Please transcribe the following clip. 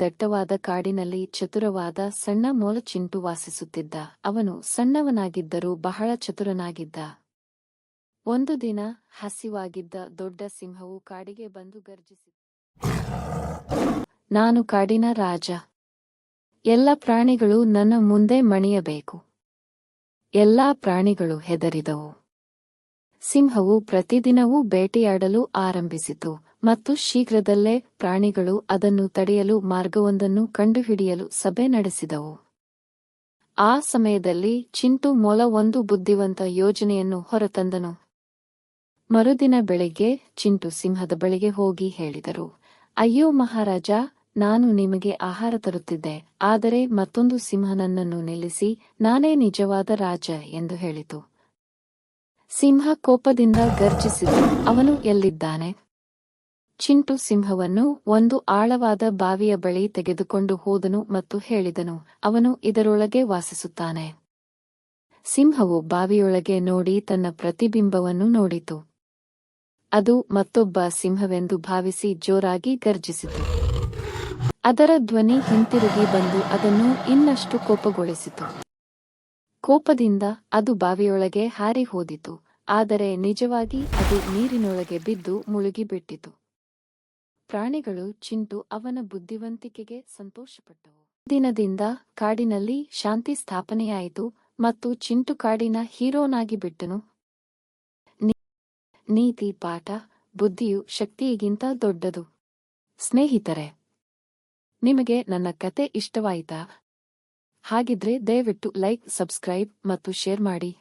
ದಟ್ಟವಾದ ಕಾಡಿನಲ್ಲಿ ಚತುರವಾದ ಸಣ್ಣ ಮೋಲಚಿಂಟು ವಾಸಿಸುತ್ತಿದ್ದ. ಅವನು ಸಣ್ಣವನಾಗಿದ್ದರೂ ಬಹಳ ಚತುರನಾಗಿದ್ದ. ಒಂದು ದಿನ ಹಸಿವಾಗಿದ್ದ ದೊಡ್ಡ ಸಿಂಹವು ಕಾಡಿಗೆ ಬಂದು ಗರ್ಜಿಸಿತು ನಾನು ಕಾಡಿನ ರಾಜ. ಎಲ್ಲ ಪ್ರಾಣಿಗಳು ನನ್ನ ಮುಂದೆ ಮಣಿಯಬೇಕು. ಎಲ್ಲಾ ಪ್ರಾಣಿಗಳು ಹೆದರಿದವು. ಸಿಂಹವು ಪ್ರತಿದಿನವೂ ಬೇಟೆಯಾಡಲು ಆರಂಭಿಸಿತು. ಮತ್ತು ಶೀಘ್ರದಲ್ಲೇ ಪ್ರಾಣಿಗಳು ಅದನ್ನು ತಡೆಯಲು ಮಾರ್ಗವೊಂದನ್ನು ಕಂಡುಹಿಡಿಯಲು ಸಭೆ ನಡೆಸಿದವು. ಆ ಸಮಯದಲ್ಲಿ ಚಿಂಟು ಮೊಲ ಒಂದು ಬುದ್ಧಿವಂತ ಯೋಜನೆಯನ್ನು ಹೊರತಂದನು. ಮರುದಿನ ಬೆಳಿಗ್ಗೆ ಚಿಂಟು ಸಿಂಹದ ಬಳಿಗೆ ಹೋಗಿ ಹೇಳಿದರು, ಅಯ್ಯೋ ಮಹಾರಾಜ, ನಾನು ನಿಮಗೆ ಆಹಾರ ತರುತ್ತಿದ್ದೆ, ಆದರೆ ಮತ್ತೊಂದು ಸಿಂಹನನ್ನನ್ನು ನಿಲ್ಲಿಸಿ ನಾನೇ ನಿಜವಾದ ರಾಜ ಎಂದು ಹೇಳಿತು. ಸಿಂಹ ಕೋಪದಿಂದ ಗರ್ಜಿಸಿತು ಅವನು ಎಲ್ಲಿದ್ದಾನೆ? ಚಿಂಟು ಸಿಂಹವನ್ನು ಒಂದು ಆಳವಾದ ಬಾವಿಯ ಬಳಿ ತೆಗೆದುಕೊಂಡು ಹೋದನು ಮತ್ತು ಹೇಳಿದನು, ಅವನು ಇದರೊಳಗೆ ವಾಸಿಸುತ್ತಾನೆ. ಸಿಂಹವು ಬಾವಿಯೊಳಗೆ ನೋಡಿ ತನ್ನ ಪ್ರತಿಬಿಂಬವನ್ನು ನೋಡಿತು. ಅದು ಮತ್ತೊಬ್ಬ ಸಿಂಹವೆಂದು ಭಾವಿಸಿ ಜೋರಾಗಿ ಗರ್ಜಿಸಿತು. ಅದರ ಧ್ವನಿ ಹಿಂತಿರುಗಿ ಬಂದು ಅದನ್ನು ಇನ್ನಷ್ಟು ಕೋಪಗೊಳಿಸಿತು. ಕೋಪದಿಂದ ಅದು ಬಾವಿಯೊಳಗೆ ಹಾರಿ ಹೋದಿತು, ಆದರೆ ನಿಜವಾಗಿ ಅದು ನೀರಿನೊಳಗೆ ಬಿದ್ದು ಮುಳುಗಿಬಿಟ್ಟಿತು. ಪ್ರಾಣಿಗಳು ಚಿಂಟು ಅವನ ಬುದ್ಧಿವಂತಿಕೆಗೆ ಸಂತೋಷಪಟ್ಟವು. ದಿನದಿಂದ ಕಾಡಿನಲ್ಲಿ ಶಾಂತಿ ಸ್ಥಾಪನೆಯಾಯಿತು ಮತ್ತು ಚಿಂಟು ಕಾಡಿನ ಹೀರೋನಾಗಿ ಬಿಟ್ಟನು. ನೀತಿ, ಪಾಠ, ಬುದ್ಧಿಯು ಶಕ್ತಿಗಿಂತ ದೊಡ್ಡದು. ಸ್ನೇಹಿತರೆ, ನಿಮಗೆ ನನ್ನ ಕತೆ ಇಷ್ಟವಾಯಿತಾ? ಹಾಗಿದ್ರೆ ದಯವಿಟ್ಟು ಲೈಕ್, ಸಬ್ಸ್ಕ್ರೈಬ್ ಮತ್ತು ಶೇರ್ ಮಾಡಿ.